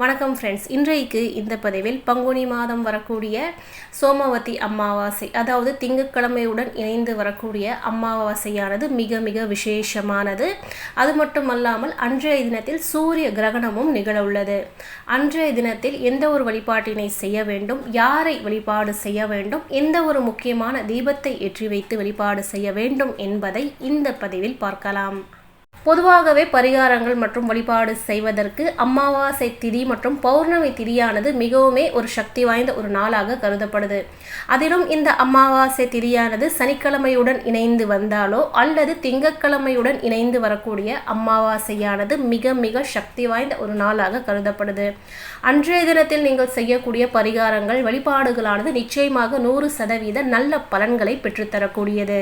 வணக்கம் ஃப்ரெண்ட்ஸ் இன்றைக்கு இந்த பதிவில் பங்குனி மாதம் வரக்கூடிய சோமவதி அமாவாசை அதாவது திங்கட்கிழமையுடன் இணைந்து வரக்கூடிய அமாவாசையானது மிக மிக விசேஷமானது. அது மட்டுமல்லாமல் அன்றைய தினத்தில் சூரிய கிரகணமும் நிகழ உள்ளது அன்றைய தினத்தில் எந்த ஒரு வழிபாட்டினை செய்ய வேண்டும் யாரை வழிபாடு செய்ய வேண்டும் எந்த ஒரு முக்கியமான தீபத்தை ஏற்றி வைத்து வழிபாடு செய்ய வேண்டும் என்பதை இந்த பதிவில் பார்க்கலாம். பொதுவாகவே பரிகாரங்கள் மற்றும் வழிபாடு செய்வதற்கு அமாவாசை திதி மற்றும் பௌர்ணமி திதியானது மிகவுமே ஒரு சக்தி வாய்ந்த ஒரு நாளாக கருதப்படுது. அதிலும் இந்த அமாவாசை திதியானது சனிக்கிழமையுடன் இணைந்து வந்தாலோ அல்லது திங்கட்கிழமையுடன் இணைந்து வரக்கூடிய அமாவாசையானது மிக மிக சக்தி வாய்ந்த ஒரு நாளாக கருதப்படுது. அன்றைய தினத்தில் நீங்கள் செய்யக்கூடிய பரிகாரங்கள் வழிபாடுகளானது நிச்சயமாக நூறு சதவீத நல்ல பலன்களை பெற்றுத்தரக்கூடியது.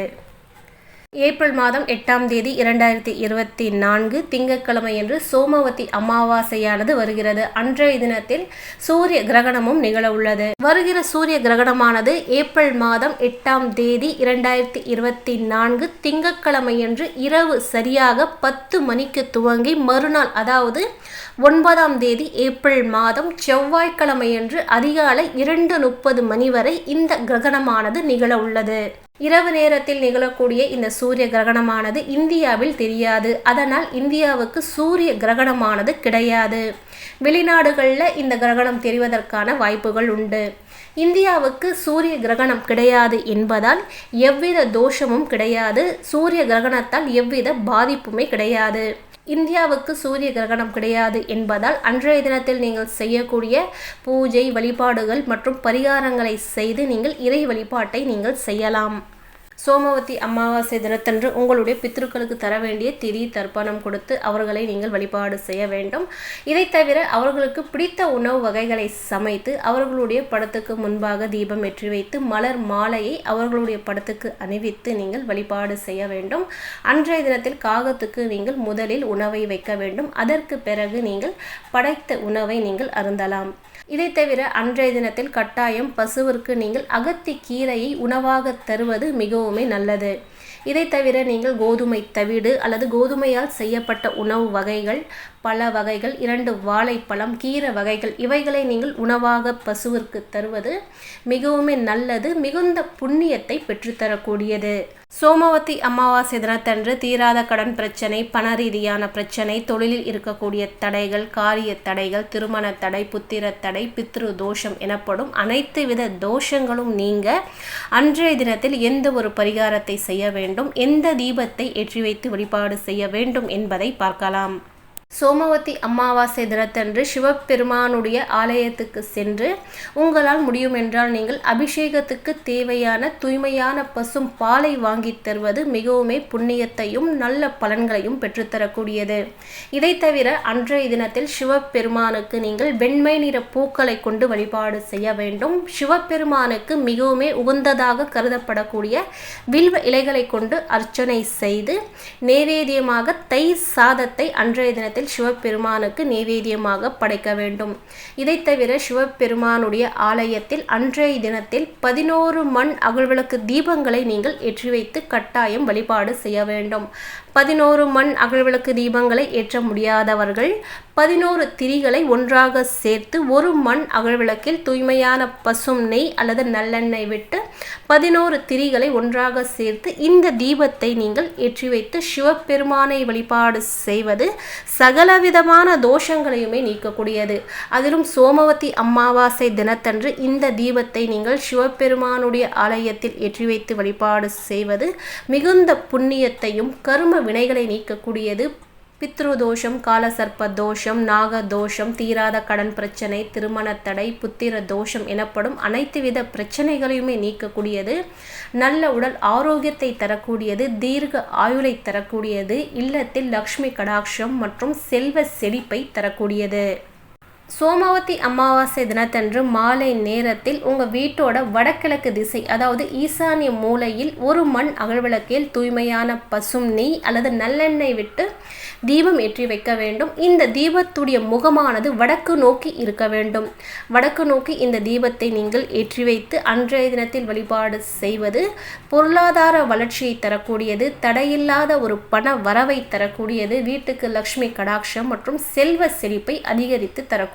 ஏப்ரல் மாதம் எட்டாம் தேதி இரண்டாயிரத்தி இருபத்தி நான்கு திங்கட்கிழமையன்று சோமவதி அமாவாசையானது வருகிறது. அன்றைய தினத்தில் சூரிய கிரகணமும் நிகழ உள்ளது. வருகிற சூரிய கிரகணமானது ஏப்ரல் மாதம் எட்டாம் தேதி இரண்டாயிரத்தி இருபத்தி நான்கு திங்கட்கிழமையன்று இரவு சரியாக பத்து மணிக்கு துவங்கி மறுநாள் அதாவது ஒன்பதாம் தேதி ஏப்ரல் மாதம் செவ்வாய்க்கிழமையன்று அதிகாலை இரண்டு முப்பது மணி வரை இந்த கிரகணமானது நிகழ உள்ளது. இரவு நேரத்தில் நிகழக்கூடிய இந்த சூரிய கிரகணமானது இந்தியாவில் தெரியாது. அதனால் இந்தியாவுக்கு சூரிய கிரகணமானது கிடையாது. வெளிநாடுகளில் இந்த கிரகணம் தெரிவதற்கான வாய்ப்புகள் உண்டு. இந்தியாவுக்கு சூரிய கிரகணம் கிடையாது என்பதால் எவ்வித தோஷமும் கிடையாது. சூரிய கிரகணத்தால் எவ்வித பாதிப்புமே கிடையாது. இந்தியாவுக்கு சூரிய கிரகணம் கிடையாது என்பதால் அன்றைய தினத்தில் நீங்கள் செய்யக்கூடிய பூஜை வழிபாடுகள் மற்றும் பரிகாரங்களை செய்து நீங்கள் இறை வழிபாட்டை நீங்கள் செய்யலாம். சோமவதி அமாவாசை தினத்தன்று உங்களுடைய பித்ருக்களுக்கு தர வேண்டிய திரி தர்ப்பணம் கொடுத்து அவர்களை நீங்கள் வழிபாடு செய்ய வேண்டும். இதை தவிர அவர்களுக்கு பிடித்த உணவு வகைகளை சமைத்து அவர்களுடைய படத்துக்கு முன்பாக தீபம் ஏற்றி வைத்து மலர் மாலையை அவர்களுடைய படத்துக்கு அணிவித்து நீங்கள் வழிபாடு செய்ய வேண்டும். அன்றைய தினத்தில் காகத்துக்கு நீங்கள் முதலில் உணவை வைக்க வேண்டும். அதற்கு பிறகு நீங்கள் படைத்த உணவை நீங்கள் அருந்தலாம். இதை தவிர அன்றைய தினத்தில் கட்டாயம் பசுவிற்கு நீங்கள் அகத்தி கீரையை உணவாக தருவது மிகவும் நல்லது. இதை தவிர நீங்கள் கோதுமை தவிடு அல்லது கோதுமையால் செய்யப்பட்ட உணவு வகைகள் பல வகைகள் இரண்டு வாழைப்பழம் கீரை வகைகள் இவைகளை நீங்கள் உணவாக பசுவிற்கு தருவது மிகவுமே நல்லது மிகுந்த புண்ணியத்தை பெற்றுத்தரக்கூடியது. சோமவதி அமாவாசை தினத்தன்று தீராத கடன் பிரச்சனை பண ரீதியான பிரச்சனை தொழிலில் இருக்கக்கூடிய தடைகள் காரிய தடைகள் திருமண தடை புத்திர தடை பித்ரு தோஷம் எனப்படும் அனைத்து வித தோஷங்களும் நீங்க அன்றைய தினத்தில் எந்த ஒரு பரிகாரத்தை செய்ய வேண்டும் எந்த தீபத்தை ஏற்றி வைத்து வழிபாடு செய்ய வேண்டும் என்பதை பார்க்கலாம். சோமவதி அமாவாசை தினத்தன்று சிவபெருமானுடைய ஆலயத்துக்கு சென்று உங்களால் முடியும் என்றால் நீங்கள் அபிஷேகத்துக்கு தேவையான தூய்மையான பசும் பாலை வாங்கி தருவது மிகவுமே புண்ணியத்தையும் நல்ல பலன்களையும் பெற்றுத்தரக்கூடியது. இதை தவிர அன்றைய தினத்தில் சிவபெருமானுக்கு நீங்கள் வெண்மை நிற பூக்களை கொண்டு வழிபாடு செய்ய வேண்டும். சிவபெருமானுக்கு மிகவுமே உகந்ததாக கருதப்படக்கூடிய வில்வ இலைகளை கொண்டு அர்ச்சனை செய்து நேவேதியமாக தை சாதத்தை அன்றைய தினத்தில் நேரத்தில் சிவபெருமானுக்கு நைவேத்தியமாக படைக்க வேண்டும். இதை தவிர சிவபெருமானுடைய ஆலயத்தில் அன்றைய தினத்தில் பதினோரு மண் அகழ்விளக்கு தீபங்களை நீங்கள் ஏற்றி வைத்து கட்டாயம் வழிபாடு செய்ய வேண்டும். பதினோரு மண் அகழ்விளக்கு தீபங்களை ஏற்ற முடியாதவர்கள் பதினோரு திரிகளை ஒன்றாக சேர்த்து ஒரு மண் அகழ்விளக்கில் தூய்மையான பசும் நெய் அல்லது நல்லெண்ணெய் விட்டு பதினோரு திரிகளை ஒன்றாக சேர்த்து இந்த தீபத்தை நீங்கள் ஏற்றி வைத்து சிவபெருமானை வழிபாடு செய்வது சகலவிதமான தோஷங்களையுமே நீக்கக்கூடியது. அதிலும் சோமவதி அமாவாசை தினத்தன்று இந்த தீபத்தை நீங்கள் சிவபெருமானுடைய ஆலயத்தில் ஏற்றி வைத்து வழிபாடு செய்வது மிகுந்த புண்ணியத்தையும் கரும வினைகளை நீக்கக்கூடியது. பித்ருதோஷம் காலசர்ப்ப தோஷம் நாக தோஷம் தீராத கடன் பிரச்சனை திருமண தடை புத்திர தோஷம் எனப்படும் அனைத்து வித பிரச்சனைகளையுமே நீக்கக்கூடியது. நல்ல உடல் ஆரோக்கியத்தை தரக்கூடியது தீர்க்க ஆயுளை தரக்கூடியது இல்லத்தில் லக்ஷ்மி கடாட்சம் மற்றும் செல்வ செழிப்பை தரக்கூடியது. சோமாவதி அமாவாசை தினத்தன்று மாலை நேரத்தில் உங்கள் வீட்டோட வடகிழக்கு திசை அதாவது ஈசானிய மூலையில் ஒரு மண் அகழ்விளக்கில் தூய்மையான பசும் நெய் அல்லது நல்லெண்ணெய் விட்டு தீபம் ஏற்றி வைக்க வேண்டும். இந்த தீபத்துடைய முகமானது வடக்கு நோக்கி இருக்க வேண்டும். வடக்கு நோக்கி இந்த தீபத்தை நீங்கள் ஏற்றி வைத்து அன்றைய தினத்தில் வழிபாடு செய்வது பொருளாதார வளர்ச்சியை தரக்கூடியது தடையில்லாத ஒரு பண வரவை தரக்கூடியது வீட்டுக்கு லக்ஷ்மி கடாட்சம் மற்றும் செல்வ செழிப்பை அதிகரித்து தரக்கூடியது